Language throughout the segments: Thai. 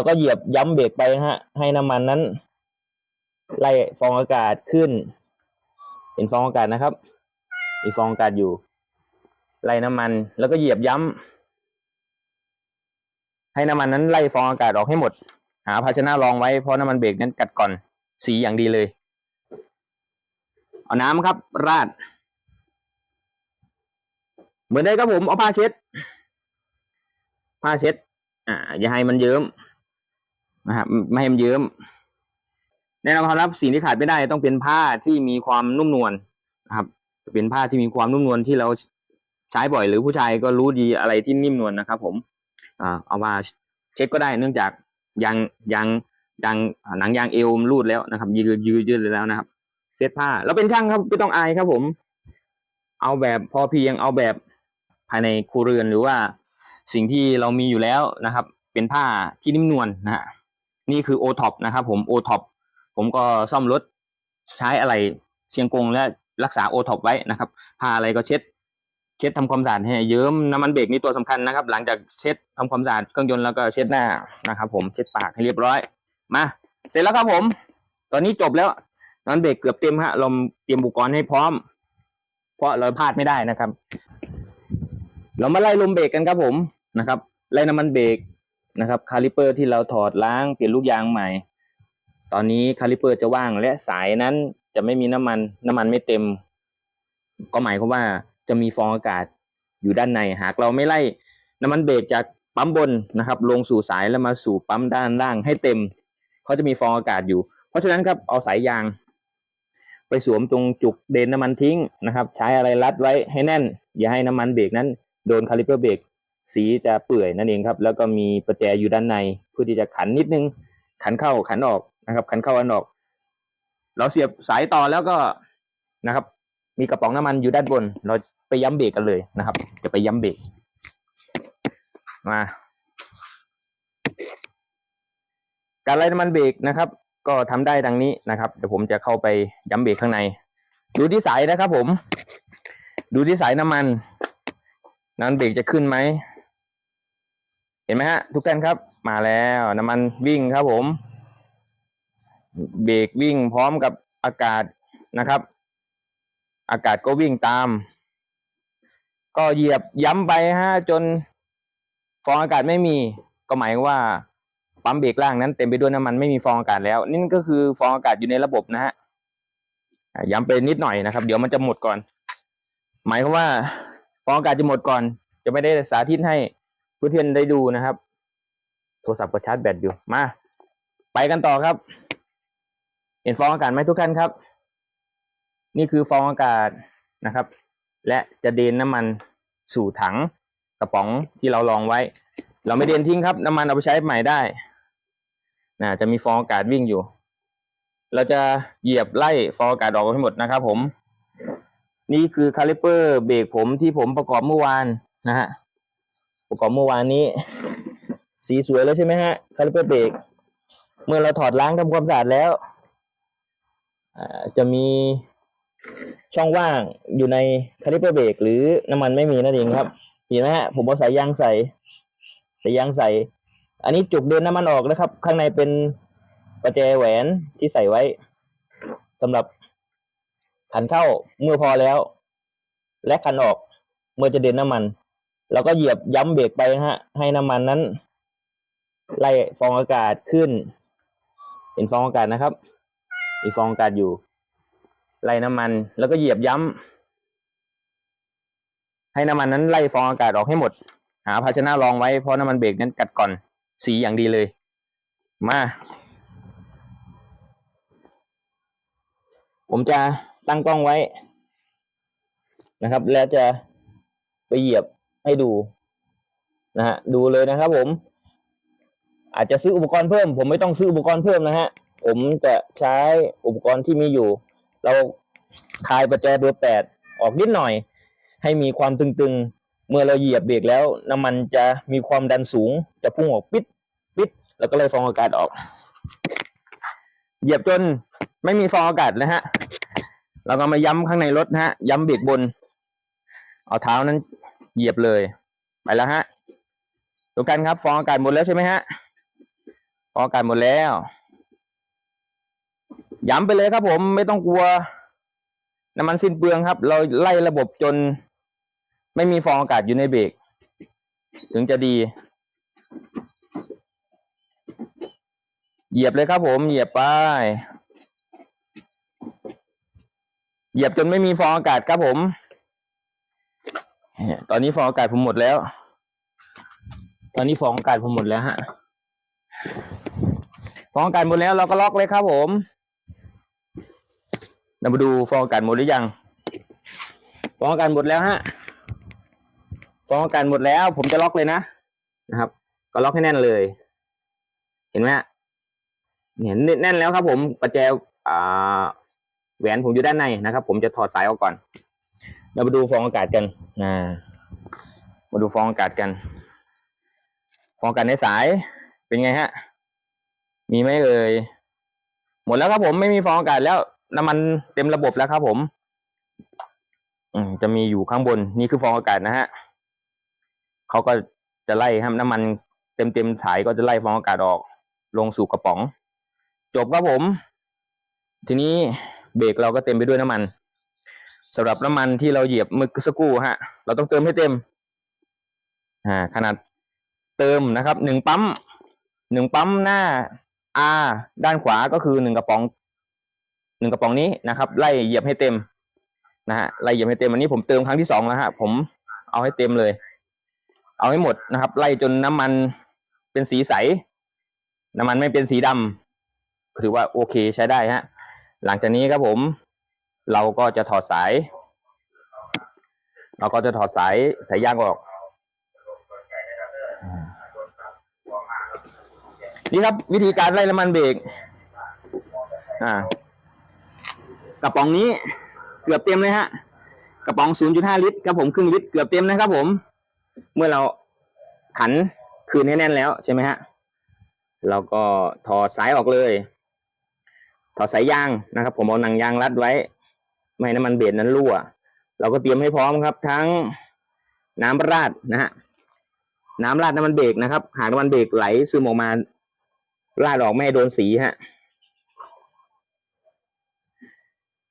เราก็เหยียบย้ำเบรกไปฮะ ให้น้ำมันนั้น ไล่ฟองอากาศขึ้น เห็นฟองอากาศนะครับ มีฟองอากาศอยู่ ไล่น้ำมัน แล้วก็เหยียบย้ำให้น้ำมันนั้นไล่ฟองอากาศออกให้หมด หาภาชนะรองไว้เพราะน้ำมันเบรกนั้นกัดก่อนสีอย่างดีเลย เอาน้ำครับ ราด เหมือนได้ครับผมเอาผ้าเช็ดผ้าเช็ด อ่า อย่าให้มันเยิ้ม นะครับไม่ให้มันเยิ้มแน่นอนครับสิ่งที่ขาดไม่ได้ต้องเป็นผ้าที่มีความนุ่มนวลนะครับ เป็นผ้าที่มีความนุ่มนวลที่เราใช้บ่อยหรือผู้ชายก็รู้ดีอะไรที่นิ่มนวลนะครับ ผมอ่าเอามาเช็ดก็ได้เนื่องจากยางยางยางหนังยางเอวมรูดแล้วนะครับ ยืดยืดยืดเลยแล้วนะครับเช็ดผ้าเราเป็นช่างครับไม่ต้องอายครับ ผม เอาแบบพอเพียงเอาแบบภายในครัวเรือนหรือว่าสิ่งที่เรามีอยู่แล้วนะครับ เป็นผ้าที่นิ่มนวลนะฮะ นี่คือโอท็อปนะครับผมโอท็อปผมก็ซ่อมรถใช้อะไรเชียงกงและรักษาโอท็อปไว้นะครับผ้าอะไรก็เช็ด เช็ดทำความสะอาดให้เยิ้มน้ำมันเบรกนี่ตัวสำคัญนะครับ หลังจากเช็ดทำความสะอาดเครื่องยนต์แล้วก็เช็ดหน้านะครับ ผมเช็ดปากให้เรียบร้อยมาเสร็จแล้วครับผม ตอนนี้จบแล้วน้ำมันเบรกเกือบเต็มฮะเราเตรียมอุปกรณ์ให้พร้อม เพราะเราพลาดไม่ได้นะครับ เรามาไล่ลมเบรกกันครับผมนะครับไล่น้ำมันเบรก นะครับคาลิเปอร์ที่เราถอดล้างเปลี่ยนลูกยางใหม่ ตอนนี้คาลิเปอร์จะว่างและสายนั้นจะไม่มีน้ำมันน้ำมันไม่เต็ม ก็หมายความว่าจะมีฟองอากาศอยู่ด้านในหากเราไม่ไล่น้ำมันเบรกจากปั๊มบนนะครับ ลงสู่สายแล้วมาสู่ปั๊มด้านล่างให้เต็มเขาจะมีฟองอากาศอยู่ เพราะฉะนั้นครับเอาสายยาง ไปสวมตรงจุกเดนน้ำมันทิ้งนะครับ ใช้อะไรรัดไว้ให้แน่น อย่าให้น้ำมันเบรกนั้นโดนคาลิเปอร์เบรก สีจะเปื่อยนั่นเองครับ แล้วก็มีประแจอยู่ด้านในเพื่อที่จะขันนิดนึง ขันเข้าขันออกนะครับ ขันเข้าขันออก เราเสียบสายต่อแล้วก็นะครับ มีกระป๋องน้ำมันอยู่ด้านบน เราไปย้ำเบรกกันเลยนะครับ จะไปย้ำเบรกมาการไล่น้ำมันเบรกนะครับ ก็ทำได้ดังนี้นะครับเดี๋ยวผมจะเข้าไปย้ำเบรกข้างใน ดูที่สายนะครับผม ดูที่สายน้ำมันน้ำเบรกจะขึ้นไหม ห็นไหมฮะ ทุกท่านครับ มาแล้วน้ำมันวิ่งครับผม เบรกวิ่งพร้อมกับอากาศนะครับ อากาศก็วิ่งตาม ก็เหยียบย้ำไปฮะจนฟองอากาศไม่มี ก็หมายว่าปั๊มเบรกล่างนั้นเต็มไปด้วยน้ำมันไม่มีฟองอากาศแล้ว นี่ก็คือฟองอากาศอยู่ในระบบนะฮะย้ำไปนิดหน่อยนะครับ เดี๋ยวมันจะหมดก่อน หมายความว่าฟองอากาศจะหมดก่อน จะไม่ได้สาธิตให้ เพื่อนได้ดูนะครับ โทรศัพท์ก็ชาร์จแบตอยู่มา ไปกันต่อครับ เห็นฟองอากาศไหมทุกท่านครับ นี่คือฟองอากาศนะครับ และจะเดนน้ำมันสู่ถังกระป๋องที่เราลองไว้ เราไม่เดนทิ้งครับ น้ำมันเอาไปใช้ใหม่ได้นะจะมีฟองอากาศวิ่งอยู่ เราจะเหยียบไล่ฟองอากาศออกให้หมดนะครับ ผม นี่คือคาลิเปอร์เบรกผมที่ผมประกอบเมื่อวานนะฮะ ประกอบเมื่อวานนี้ สีสวยแล้วใช่ไหมฮะคาลิเปอร์เบรกเมื่อเราถอดล้างทำความสะอาดแล้วจะมีช่องว่างอยู่ในคาลิเปอร์เบรกหรือน้ำมันไม่มีนั่นเองครับเห็นไหมฮะผมเอาสายยางใส่สายยางใส่ อันนี้จุกเดินน้ำมันออกนะครับ ข้างในเป็นประแจแหวนที่ใส่ไว้สำหรับขันเข้าเมื่อพอแล้ว และขันออกเมื่อจะเดินน้ำมัน เราก็เหยียบย้ำเบรกไปนะฮะ ให้น้ำมันนั้น ไล่ฟองอากาศขึ้น เห็นฟองอากาศนะครับ มีฟองอากาศอยู่ ไล่น้ำมัน แล้วก็เหยียบย้ำให้น้ำมันนั้นไล่ฟองอากาศออกให้หมด หาภาชนะรองไว้เพราะน้ำมันเบรกนั้นกัดก่อน สีอย่างดีเลย มา ผมจะตั้งกล้องไว้นะครับ แล้วจะไปเหยียบ ให้ดูนะฮะดูเลยนะครับผม อาจจะซื้ออุปกรณ์เพิ่ม ผมไม่ต้องซื้ออุปกรณ์เพิ่มนะฮะผมจะใช้อุปกรณ์ที่มีอยู่ เราคลายประแจเบอร์แปดออกนิดหน่อย ให้มีความตึงๆ เมื่อเราเหยียบเบรกแล้วน้ำมันจะมีความดันสูง จะพุ่งออกปิดปิดแล้วก็เลยฟองอากาศออก เหยียบจนไม่มีฟองอากาศนะฮะเราก็มาย้ำข้างในรถนะฮะย้ำเบรกบน เอาเท้านั้น เหยียบเลย ไปแล้วฮะดูกันครับ ฟองอากาศหมดแล้วใช่ไหมฮะ ฟองอากาศหมดแล้ว ย้ำไปเลยครับ ผมไม่ต้องกลัว น้ำมันสิ้นเปลืองครับ เราไล่ระบบจน ไม่มีฟองอากาศอยู่ในเบรกถึงจะดี เหยียบเลยครับผม เหยียบไป เหยียบจนไม่มีฟองอากาศครับผม เนี่ยตอนนี้ฟองอากาศผมหมดแล้ว ตอนนี้ฟองอากาศผมหมดแล้วฮะ ฟองอากาศหมดแล้วเราก็ล็อกเลยครับผมเรามาดูฟองอากาศหมดหรือยัง ฟองอากาศหมดแล้วฮะ ฟองอากาศหมดแล้ว ผมจะล็อกเลยนะนะครับ ก็ล็อกให้แน่นเลย เห็นไหมฮะเห็นแน่นแล้วครับผมประแจอ่าแหวนผมอยู่ด้านในนะครับ ผมจะถอดสายออกก่อน เรามาดูฟองอากาศกันนะมาดูฟองอากาศกัน ฟองอากาศในสายเป็นไงฮะ มีไหมเอ่ย หมดแล้วครับผมไม่มีฟองอากาศแล้วน้ำมันเต็มระบบแล้วครับผม อืจะมีอยู่ข้างบนนี่คือฟองอากาศนะฮะเขาก็จะไล่ให้น้ำมันเต็มเต็มๆสายก็จะไล่ฟองอากาศออก ลงสู่กระป๋อง จบครับผม ทีนี้เบรกเราก็เต็มไปด้วยน้ำมัน สำหรับน้ำมันที่เราเหยียบเมื่อสักครู่ฮะ เราต้องเติมให้เต็มอ่าขนาดเติมนะครับหนึ่งปั๊มหนึ่งปั๊มหน้า R ด้านขวาก็คือหนึ่งกระป๋องหนึ่งกระป๋องนี้นะครับ ไล่เหยียบให้เต็มนะฮะไล่เหยียบให้เต็มอันนี้ผมเติมครั้งที่สองแล้วฮะผมเอาให้เต็มเลย เอาให้หมดนะครับ ไล่จนน้ำมันเป็นสีใส น้ำมันไม่เป็นสีดำถือว่าโอเคใช้ได้ฮะ หลังจากนี้ครับผม เราก็จะถอดสาย เราก็จะถอดสายสายยางออก นี่ครับวิธีการไล่น้ำมันเบรกอ่ากระป๋องนี้เกือบเต็มเลยฮะ กระป๋อง 0.5 ลิตรครับผมครึ่งลิตรเกือบเต็มนะครับผม เมื่อเราขันคืนให้แน่นแล้วใช่ไหมฮะเราก็ถอดสายออกเลย ถอดสายยางนะครับ ผมเอาหนังยางรัดไว้ ไม่ให้น้ำมันเบรกนั้นรั่ว เราก็เตรียมให้พร้อมครับ ทั้งน้ำราดนะฮะน้ำราดน้ำมันเบรกนะครับ หากน้ำมันเบรกไหลซึมออกมาราดออกไม่โดนสีฮะ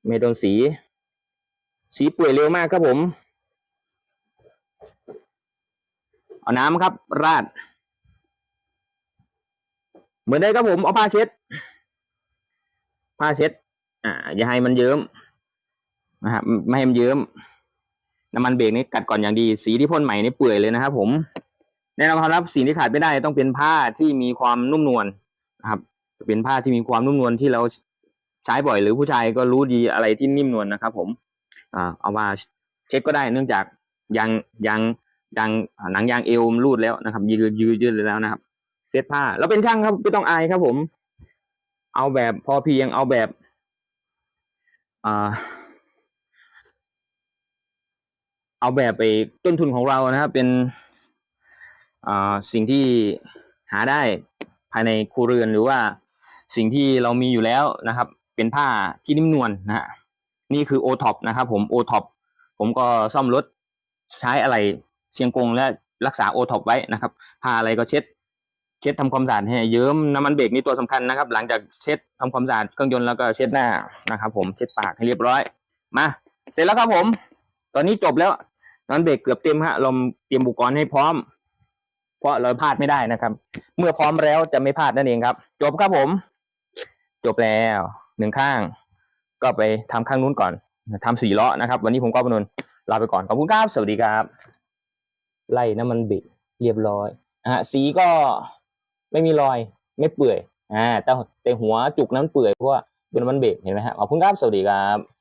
ไม่โดนสี สีเปื่อยเร็วมากครับผม เอาน้ำครับ ราด เหมือนได้ครับผม เอาผ้าเช็ดผ้าเช็ด อ่า อย่าให้มันเยิ้ม นะครับไม่ให้มันเยิ้มน้ำมันเบรกนี่กัดก่อนอย่างดี สีที่พ่นใหม่นี่เปื่อยเลยนะครับ ผมแน่นอนครับสิ่งที่ขาดไม่ได้ต้องเป็นผ้าที่มีความนุ่มนวลนะครับเป็นผ้าที่มีความนุ่มนวลที่เราใช้บ่อยหรือผู้ชายก็รู้ดีอะไรที่นิ่มนวลนะครับ ผมอ่าเอามาเช็ดก็ได้เนื่องจากยางยางยางหนังยางเอวมันรูดแล้วนะครับ ยืดยืดยืดเลยแล้วนะครับเซ็ตผ้าเราเป็นช่างครับไม่ต้องอายครับ ผม เอาแบบพอเพียงเอาแบบอ่า เอาแบบไปต้นทุนของเรานะครับ เป็นอ่าสิ่งที่หาได้ภายในครัวเรือนหรือว่าสิ่งที่เรามีอยู่แล้วนะครับ เป็นผ้าที่นิ่มนวลนะฮะนี่คือโอท็อปนะครับ ผมโอท็อปผมก็ซ่อมรถใช้อะไรเชียงกงและรักษาโอท็อปไว้นะครับผ้าอะไรก็เช็ด เช็ดทำความสะอาดให้เยิ้มน้ำมันเบรกนี่ตัวสำคัญนะครับ หลังจากเช็ดทำความสะอาดเครื่องยนต์แล้วก็เช็ดหน้านะครับ ผมเช็ดปากให้เรียบร้อย มา เสร็จแล้วครับผม ตอนนี้จบแล้ว น้นเบรกเกือบเต็มฮะเราเตรียมอุปกรณ์ให้พร้อม เพราะเราพลาดไม่ได้นะครับ เมื่อพร้อมแล้วจะไม่พลาดนั่นเองครับ จบครับผม จบแล้วหนึ่งข้าง ก็ไปทำข้างนู้นก่อนทำสี่ล้อนะครับ วันนี้ผมก็พนนลาไปก่อนขอบคุณครับสวัสดีครับไล่น้ำมันเบรกเรียบร้อยอะสีก็ไม่มีรอยไม่เปื่อยอ่าแต่แต่หัวจุกนั้นเปื่อยเพราะว่าโดนน้ำมันเบรกเห็นไหมฮะขอบคุณครับสวัสดีครับ